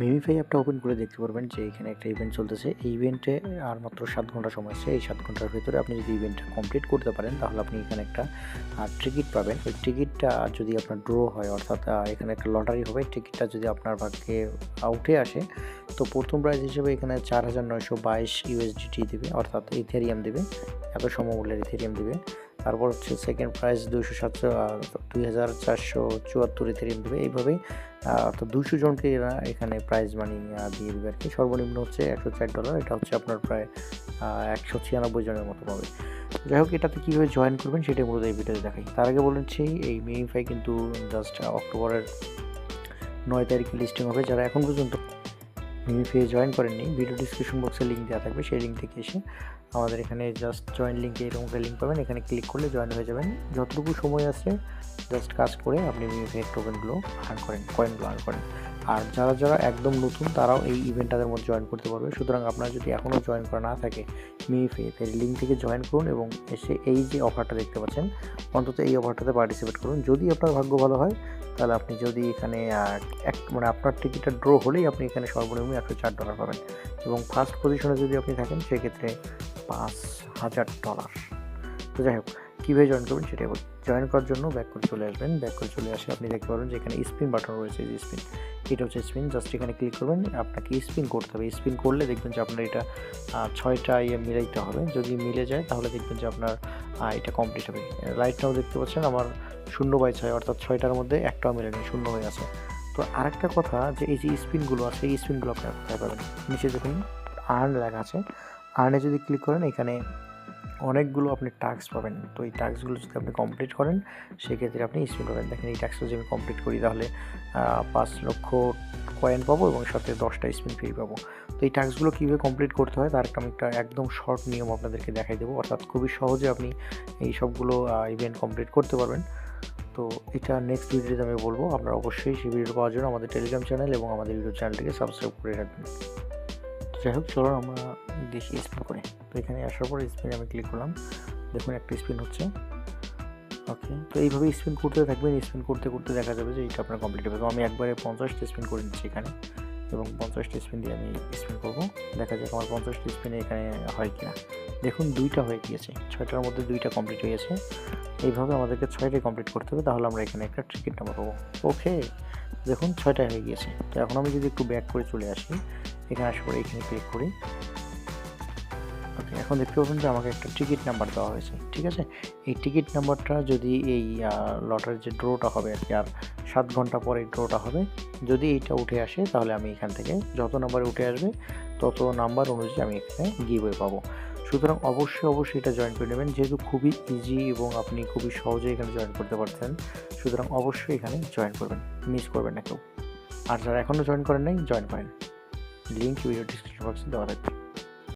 MemeFi অ্যাপটা open করে দেখতে পারবেন যে এখানে একটা ইভেন্ট চলতেছে। এই ইভেন্টে আর মাত্র সাত ঘণ্টা সময় আছে। এই সাত ঘণ্টার ভিতরে আপনি যদি ইভেন্টটা কমপ্লিট করতে পারেন তাহলে আপনি এখানে একটা টিকিট পাবেন। ওই টিকিটটা যদি আপনার ড্র হয় অর্থাৎ এখানে একটা লটারি হবে টিকিটটা যদি আপনার ভাগ্যে আহ, উঠে আসে তো প্রথম প্রাইজ হিসেবে এখানে চার হাজার নয়শো বাইশ ইউএসডিটি দেবে অর্থাৎ ইথেরিয়াম দেবে। এত সমমূল্যের ইথেরিয়াম দেবে। তারপর হচ্ছে সেকেন্ড প্রাইস দুইশো সাতশো দুই হাজার চারশো চুয়াত্তর ইথেরিয়াম দেবে। এইভাবেই অর্থাৎ দুশো জনকে এরা এখানে প্রাইজ মানি দিয়ে দেবে আর কি। সর্বনিম্ন হচ্ছে একশো চার ডলার এটা হচ্ছে আপনার প্রায় একশো ছিয়ানব্বই জনের মতো পাবে। যাই হোক, এটাতে কীভাবে জয়েন করবেন সেটাই মূলত এই ভিডিওতে দেখাই। তার আগে বলেছি এই মিনিফাই কিন্তু জাস্ট অক্টোবরের নয় তারিখে লিস্টিং হবে। যারা এখন পর্যন্ত মিমিফাই জয়েন করেননি ভিডিও ডিসক্রিপশন বক্সে লিঙ্ক দেওয়া থাকবে, সেই লিঙ্ক থেকে এসে আমাদের এখানে জাস্ট জয়েন লিঙ্কে এরকম একটা লিঙ্ক পাবেন। এখানে ক্লিক করলে জয়েন হয়ে যাবেন। যতটুকু সময় আছে জাস্ট কাজ করে আপনি ভিভিপিএ টোকেনগুলো আর্ন করেন কয়েনগুলো আর্ন করেন। আর যারা যারা একদম নতুন, তারাও এই ইভেন্টটাদের মধ্যে জয়েন করতে পারবে। সুতরাং আপনার যদি এখনও জয়েন করা না থাকে মিমিফে এর লিঙ্ক থেকে জয়েন করুন এবং এসে এই যে অফারটা দেখতে পাচ্ছেন, অন্তত এই অফারটাতে পার্টিসিপেট করুন। যদি আপনার ভাগ্য ভালো হয়, তাহলে আপনি যদি এখানে এক মানে আপনার টিকিটটা ড্র হলেই আপনি এখানে সর্বনিম্ন একশো চার ডলার পাবেন এবং ফার্স্ট পজিশনে যদি আপনি থাকেন, সেক্ষেত্রে পাঁচ হাজার ডলার তো যাই হোক কীভাবে জয়েন করবেন বলি জয়েন করার জন্য ব্যাক করে চলে আসবেন। ব্যাক করে চলে আসে আপনি দেখতে পারবেন যে এখানে স্পিন বাটন রয়েছে, এই স্পিন এটা হচ্ছে স্পিন জাস্ট এখানে ক্লিক করবেন, আপনাকে স্পিন করতে হবে। স্পিন করলে দেখবেন যে আপনার এটা ছয়টা ইয়ে মিলাইতে হবে। যদি মিলে যায় তাহলে দেখবেন যে আপনার এটা কমপ্লিট হবে। রাইট নাও দেখতে পাচ্ছেন আমার শূন্য বাই ছয়, অর্থাৎ ছয়টার মধ্যে একটাও মিলেনি, শূন্য হয়ে আছে। তো আরেকটা কথা যে এই যে স্পিনগুলো আছে, এই স্পিনগুলো আপনারা কোথায় পাবেন। নিচে দেখুন আর্ন লেখা আছে। আর্নে যদি ক্লিক করেন এখানে অনেকগুলো আপনি টাস্ক পাবেন। তো এই টাস্কগুলো যদি আপনি কমপ্লিট করেন, সেক্ষেত্রে আপনি স্পিড পাবেন দেখেন, এই টাস্কটা যদি আমি কমপ্লিট করি, তাহলে পাঁচ লক্ষ কয়েন পাবো এবং সাথে দশটা স্পিন ফ্রি পাবো। তো এই টাস্কগুলো কীভাবে কমপ্লিট করতে হয়, তার একটা আমি একটা একদম শর্ট নিয়ম আপনাদেরকে দেখাই দেবো। অর্থাৎ খুবই সহজে আপনি এই সবগুলো ইভেন্ট কমপ্লিট করতে পারবেন। তো এটা নেক্সট ভিডিওতে আমি বলব। আপনারা অবশ্যই সেই ভিডিও পাওয়ার জন্য আমাদের টেলিগ্রাম চ্যানেল এবং আমাদের ইউটিউব চ্যানেলটিকে সাবস্ক্রাইব করে রাখবেন। যাই হোক চলো আমরা দেখি স্পিন করে। এখানে আসার পর স্পিন আমি ক্লিক করলাম। দেখুন একটা স্পিন হচ্ছে। ওকে তো এইভাবে স্পিন করতে থাকবেন, স্পিন করতে করতে দেখা যাবে যে এইটা আপনার কমপ্লিট হবে। আমি একবারে পঞ্চাশটা স্পিন করে নিচ্ছি এখানে এবং পঞ্চাশটা স্পিন দিয়ে আমি স্পিন করব। দেখা যাক আমার পঞ্চাশটা স্পিনে এখানে হয় কিনা। দেখুন দুইটা হয়ে গিয়েছে। ছয়টার মধ্যে দুইটা কমপ্লিট হয়ে গেছে। এইভাবে আমাদেরকে ছয়টাই কমপ্লিট করতে হবে, তাহলে আমরা এখানে একটা টিকিট নাম্বার পাবো। ওকে দেখুন ছয়টা হয়ে গিয়েছে। তো এখন আমি যদি একটু ব্যাক করে চলে আসি, এখানে আসার পরে এখানে ক্লিক করি। ওকে, এখন দেখতে পাবেন যে আমাকে একটা টিকিট নাম্বার দেওয়া হয়েছে, ঠিক আছে? এই টিকিট নাম্বারটা যদি এই লটারির যে ড্রোটা হবে আর কি আর সাত ঘণ্টা পরে ড্রোটা হবে, যদি এইটা উঠে আসে, তাহলে আমি এখান থেকে যত নাম্বারে উঠে আসবে, তত নাম্বার অনুযায়ী আমি এখানে গিভওয়ে পাবো। সুতরাং অবশ্যই অবশ্যই এটা জয়েন করে নেবেন, যেহেতু খুবই ইজি এবং আপনি খুবই সহজে এখানে জয়েন করতে পারছেন, সুতরাং অবশ্যই এখানে জয়েন করবেন মিস করবেন না কেউ। আর যারা এখনও জয়েন করেন নাই জয়েন করেন। লিঙ্ক ভিডিও ডিসক্রিপশন বক্সে দেওয়া থাকবে।